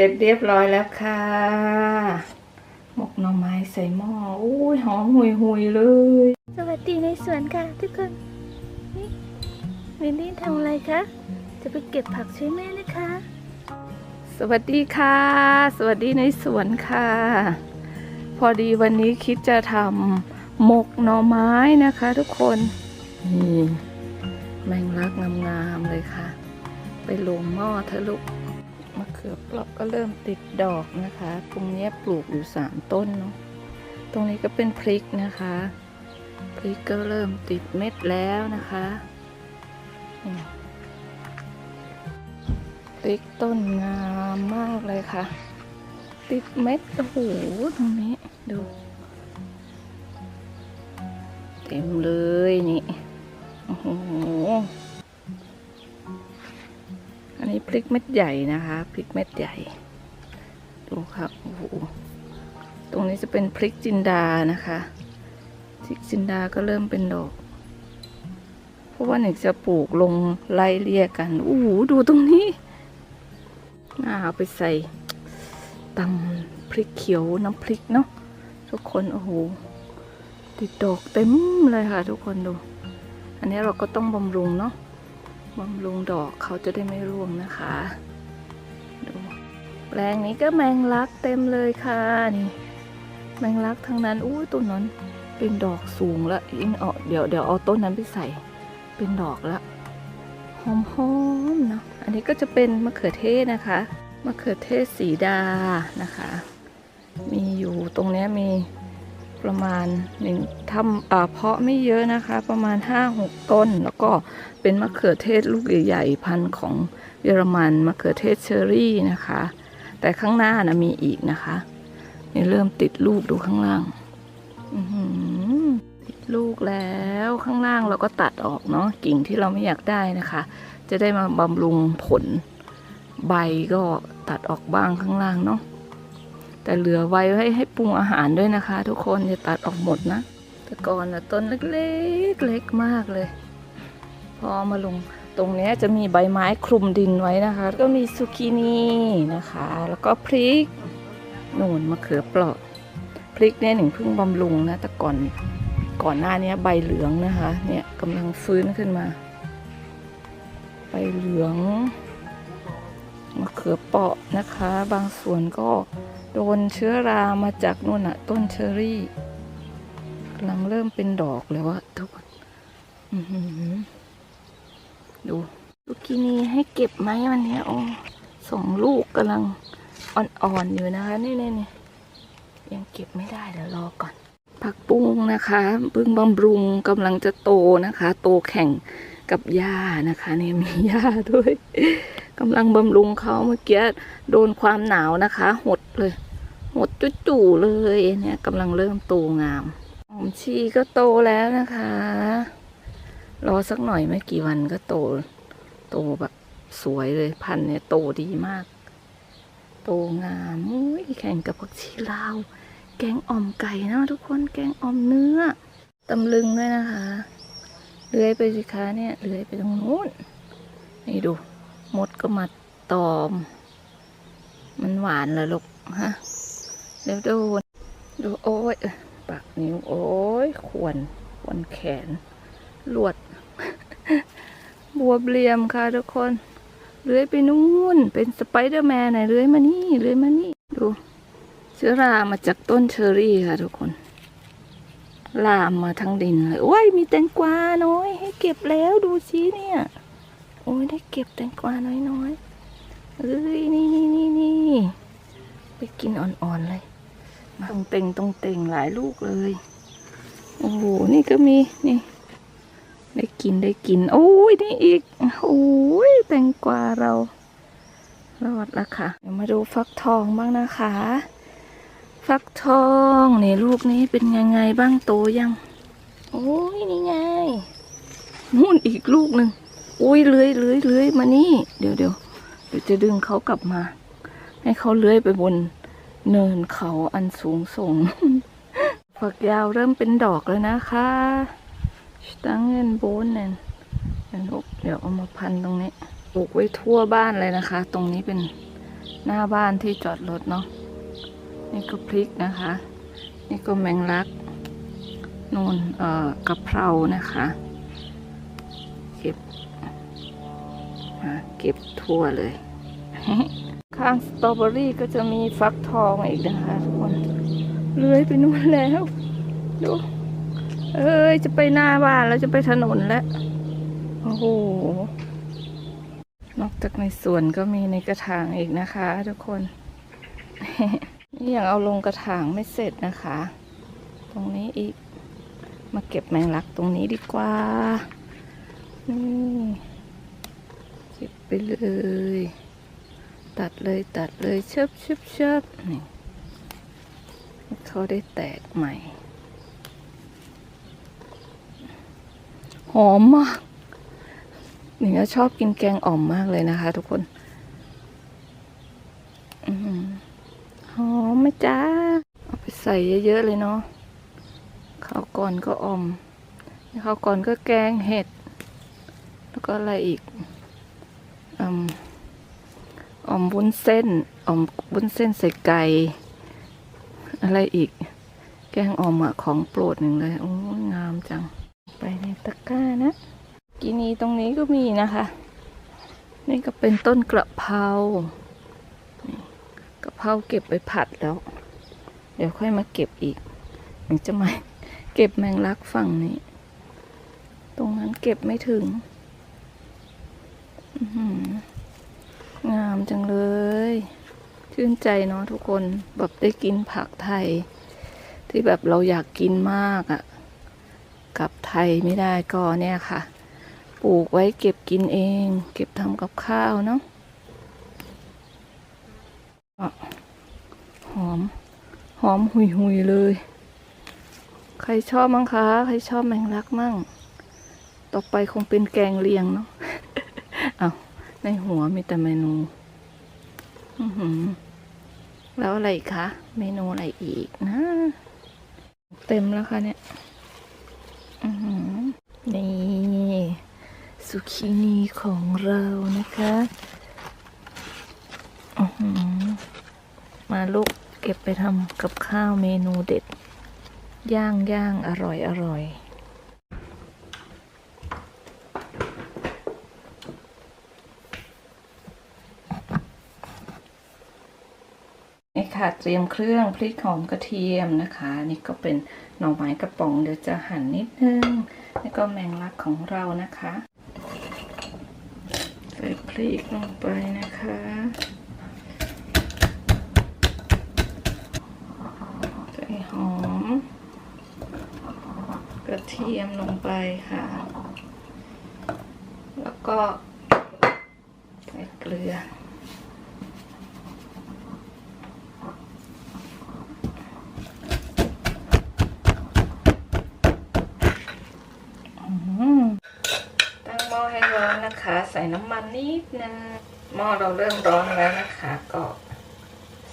ร็จเรียบร้อยแล้วค่ะ หมกหน่อไม้ใส่หม้ออุ้ยหอมหุยหุยๆเลย สวัสดีในสวนค่ะทุกคน นี่ลินลี่ทำอะไรคะ จะไปเก็บผักช่วยแม่นะคะ สวัสดีค่ะ สวัสดีในสวนค่ะ พอดีวันนี้คิดจะทำหมกหน่อไม้นะคะ ทุกคนนี่แมงลักงามๆเลยค่ะ ไปลงหม้อเถอะลูกมะเขือเปราะก็เริ่มติดดอกนะคะ ตรงนี้ปลูกอยู่สามต้นเนาะ ตรงนี้ก็เป็นพริกนะคะ พริกก็เริ่มติดเม็ดแล้วนะคะพริกต้นงามมากเลยค่ะ ติดเม็ด โอ้โห ตรงนี้ดู เต็มเลยนี่ โอ้โหอันนี้ พริกเม็ดใหญ่นะคะพริกเม็ดใหญ่ ดูครับโอ้โหตรงนี้จะเป็นพริกจินดานะคะพริกจินดาก็เริ่มเป็นดอก เพราะว่าหนึ่งจะปลูกลงไล่เลี่ยกันโอ้โหดูตรงนี้น่าเอาไปใส่ตำพริกเขียวน้ำพริกเนาะทุกคนโอ้โหติดดอกเต็มเลยค่ะ ทุกคนดู อันนี้เราก็ต้องบำรุงเนาะ บำรุงดอกเขาจะได้ไม่ร่วงนะคะดูแปลงนี้ก็แมงลักเต็มเลยค่ะนี่แมงลักทั้งนั้นอู้ต้นนั้นเป็นดอกสูงล้วยิ่งเอาเดี๋ยวเดี๋ยวเอาต้นนั้นไปใส่ เป็นดอกละหอมๆเนาะอันนี้ก็จะเป็นมะเขือเทศนะคะมะเขือเทศสีดานะคะ มีอยู่ตรงนี้มี ประมาณหนึ่งทำอ่าเพาะไม่เยอะนะคะ ประมาณ 5-6 ต้น แล้วก็เป็นมะเขือเทศลูกใหญ่ๆพันธุ์ของเยอรมันมะเขือเทศเชอรี่นะคะ แต่ข้างหน้านะมีอีกนะคะนี่เริ่มติดลูกดูข้างล่างติดลูกแล้วข้างล่างเราก็ตัดออกเนาะกิ่งที่เราไม่อยากได้นะคะ จะได้มาบำรุงผล ใบก็ตัดออกบ้างข้างล่างเนาะ แต่เหลือไว้ให้ให้ปรุงอาหารด้วยนะคะ ทุกคนอย่าตัดออกหมดนะแต่ก่อนนะต้นเล็กๆเล็กมากเลย พอมาลงตรงนี้จะมีใบไม้คลุมดินไว้นะคะ ก็มีซูกินีนะคะ แล้วก็พริกนูนมะเขือเปราะพริกเนี่ยหนึ่งเพิ่งบำรุงนะแต่ก่อนก่อนหน้านี้ใบเหลืองนะคะ เนี่ยกำลังฟื้นขึ้นมา ใบเหลือง ขือเปาะนะคะ บางส่วนก็โดนเชื้อรามาจากนู่นอะต้นเชอรี่กำลังเริ่มเป็นดอกแล้วอะทุกคนดูลูกินีให้เก็บไหมวันนี้โอ้สองลูกกำลังอ่อนๆอยู่นะคะนี่นี่นี่ยังเก็บไม่ได้เดี๋ยวรอก่อน ผักปุ้งนะคะเพิ่งบำรุงกำลังจะโตนะคะ โตแข่ง กับหญ้านะคะเนี่ยมีหญ้าด้วยกำลังบำรุงเขาเมื่อกี้โดนความหนาวนะคะ หดเลย หดจู่ๆเลยเนี่ยกำลังเริ่มโตงามหอมชีก็โตแล้วนะคะ รอสักหน่อยไม่กี่วันก็โต โตแบบสวยเลยพันธุ์เนี่ยโตดีมาก โตงามมุ้ยแข่งกับผักชีลาว แกงอ่อมไก่นะทุกคนแกงอ่อมเนื้อตำลึงด้วยนะคะ เลื้อยไปสิคะเนี่ยเลื้อยไปตรงนู้นนี่ดูมดก็มาตอม มันหวานเหรอลูกฮะเดี๋ยวดูดูโอ้ยปากนิ้วโอ้ยขวนขวนแขนลวด บัวเบลียมค่ะทุกคนเลื้อยไปนู่น เป็นสไปเดอร์แมนไหนเลื้อยมานี่เลื้อยมานี่ดู เชื้อรามาจากต้นเชอรี่ค่ะทุกคน ลามมาทั้งดินเลยโอ้ยมีแตงกวาน้อย ให้เก็บแล้วดูสิเนี่ย โอ้ยได้เก็บแตงกวาน้อยๆเอ้ยนี่นี่นี่นี่ไปกินอ่อนๆเลยมาตรงเต็งตรงเต็งหลายลูกเลย โอ้โหนี่ก็มีนี่ ได้กินได้กิน โอ้ยนี่อีกโอ้ยแตงกวาเรารอดละค่ะเดี๋ยวมาดูฟักทองบ้างนะคะ ฟักทองนี่ลูกนี้เป็นยังไงบ้างโตยัง โอ้ยนี่ไงนู่นอีกลูกหนึ่งอุ้ยเลื้อยเลื้อยเลื้อยมานี่ เดี๋ยวเดี๋ยวเดี๋ยวจะดึงเขากลับมา ให้เขาเลื้อยไปบนเนินเขาอันสูงส่งฝักยาวเริ่มเป็นดอกแล้วนะคะตังเงินโบนเนี่ยเนียวลูกเดี๋ยวเอามาพันตรงนี้ปลูกไว้ทั่วบ้านเลยนะคะ ตรงนี้เป็นหน้าบ้านที่จอดรถเนาะ นี่ก็พริกนะคะ นี่ก็แมงลักนูนเอ่อกะเพรานะคะ เก็บมาเก็บทั่วเลย ข้างสตรอเบอรี่ก็จะมีฟักทองอีกนะคะทุกคนเลื้อยไปนู่นแล้วดูเอ้ย จะไปหน้าบ้านแล้วจะไปถนนแล้ว โอ้โห นอกจากในสวนก็มีในกระถางอีกนะคะทุกคน นี่ยังเอาลงกระถางไม่เสร็จนะคะ ตรงนี้อีก มาเก็บแมงลักตรงนี้ดีกว่า นี่เก็บไปเลย ตัดเลยตัดเลยเชิบเชิบเชิบนี่เขาได้แตกใหม่ หอมมากหนิงชอบกินแกงอ่อมมากเลยนะคะทุกคน อือหือหอมไหม จ้า เอาไปใส่เยอะๆเลยเนาะข้าวก่อนก็ออมข้าวก่อนก็แกงเห็ด แล้วก็อะไรอีกอมออมวุ้นเส้นออมวุ้นเส้นใส่ไก่ อะไรอีก แกงออมอะของโปรดหนึ่งเลย โอ้ยงามจัง ไปในตะกร้านะ กินีตรงนี้ก็มีนะคะ นี่ก็เป็นต้นกระเพรา กะเพราเก็บไปผัดแล้ว เดี๋ยวค่อยมาเก็บอีกถึงจะมาเก็บแมงลักฝั่งนี้ ตรงนั้นเก็บไม่ถึงงามจังเลย ชื่นใจเนาะทุกคนแบบได้กินผักไทย ที่แบบเราอยากกินมากอะ่ะกลับไทยไม่ได้ก็เนี่ยค่ะ ปลูกไว้เก็บกินเอง เก็บทำกับข้าวเนาะ หอม หอมหุยหุยเลย ใครชอบมั้งคะ ใครชอบแมงลักมั่ง ต่อไปคงเป็นแกงเลียงเนาะเอาในหัวมีแต่เมนู อือหือแล้วอะไรคะ เมนูอะไรอีกนะ เต็มแล้วค่ะเนี่ย อือหือนี่สุคินีของเรานะคะ อือหือ มาลูกเก็บไปทำกับข้าวเมนูเด็ด ย่างย่างอร่อยอร่อยนี่ค่ะเตรียมเครื่องพริกหอมกระเทียมนะคะ นี่ก็เป็นหน่อไม้กระป๋องเดี๋ยวจะหั่นนิดนึงแล้วก็แมงลักของเรานะคะ ใส่พริกลงไปนะคะ ใส่ห อม กระเทียมลงไปค่ะ แล้วก็ใส่เกลือ ตั้งหม้อให้ร้อนนะคะ ใส่น้ำมันนิดนึง หม้อเราเริ่มร้อนแล้วนะคะ ก็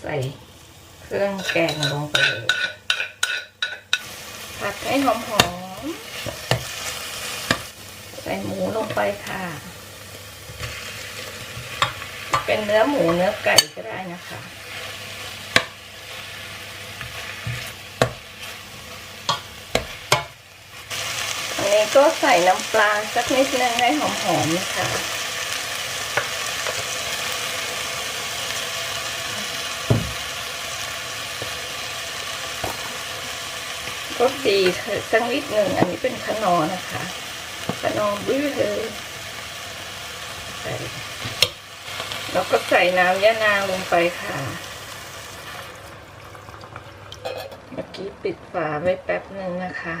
ใส่เครื่องแกงลงไปเลย ผัดให้หอมๆใส่หมูลงไปค่ะ เป็นเนื้อหมูเนื้อไก่ก็ได้นะคะอันนี้ก็ใส่น้ำปลาสักนิดนึงให้หอมๆนะคะ ก็ดีสักนิดหนึ่ง อันนี้เป็นขนอนะคะขนอบื้อเลยใส่แล้วก็ใส่น้ำยะนางลงไปค่ะ เมื่อกี้ปิดฝาไว้แป๊บหนึ่งนะคะ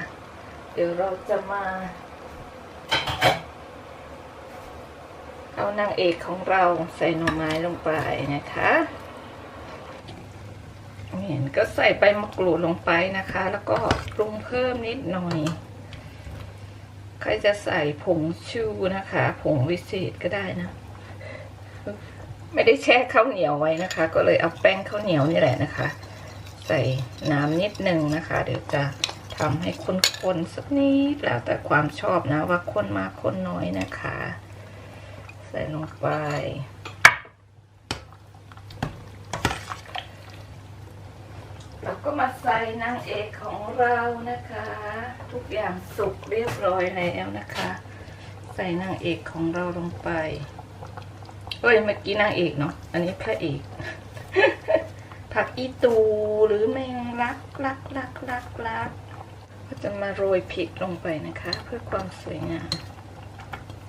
เดี๋ยวเราจะมา เอานางเอกของเราใส่หน่อไม้ลงไปนะคะ เห็นก็ใส่ใบมะกรูดลงไปนะคะ แล้วก็ปรุงเพิ่มนิดหน่อย ใครจะใส่ผงชูนะคะ ผงวิเศษก็ได้นะ ไม่ได้แช่ข้าวเหนียวไว้นะคะ ก็เลยเอาแป้งข้าวเหนียวนี่แหละนะคะ ใส่น้ำนิดนึงนะคะ เดี๋ยวจะทำให้ข้นๆสักนิดแล้วแต่ความชอบนะว่าข้นมากข้นน้อยนะคะ ใส่ลงไป เราก็มาใส่นางเอกของเรานะคะ ทุกอย่างสุกเรียบร้อยแล้วนะคะ ใส่นางเอกของเราลงไปเอ้ยเมื่อกี้นางเอกเนาะอันนี้พระเอก ผักอีตูหรือแมงลักลักลักลักลักก็จะมาโรยพริกลงไปนะคะ เพื่อความสวยงาม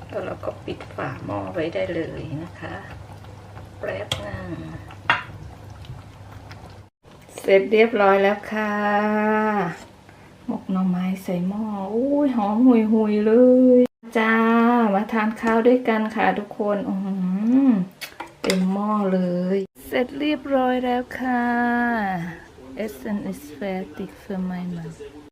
แล้วเราก็ปิดฝาหม้อไว้ได้เลยนะคะ แป๊บนึง เสร็จเรียบร้อยแล้วค่ะหมกหน่อไม้ใส่หม้ออุ้ยหอมหุยหุยเลยจ้ามาทานข้าวด้วยกันค่ะทุกคนอืมเต็มหม้อเลย เสร็จเรียบร้อยแล้วค่ะ Essen ist fertig für meine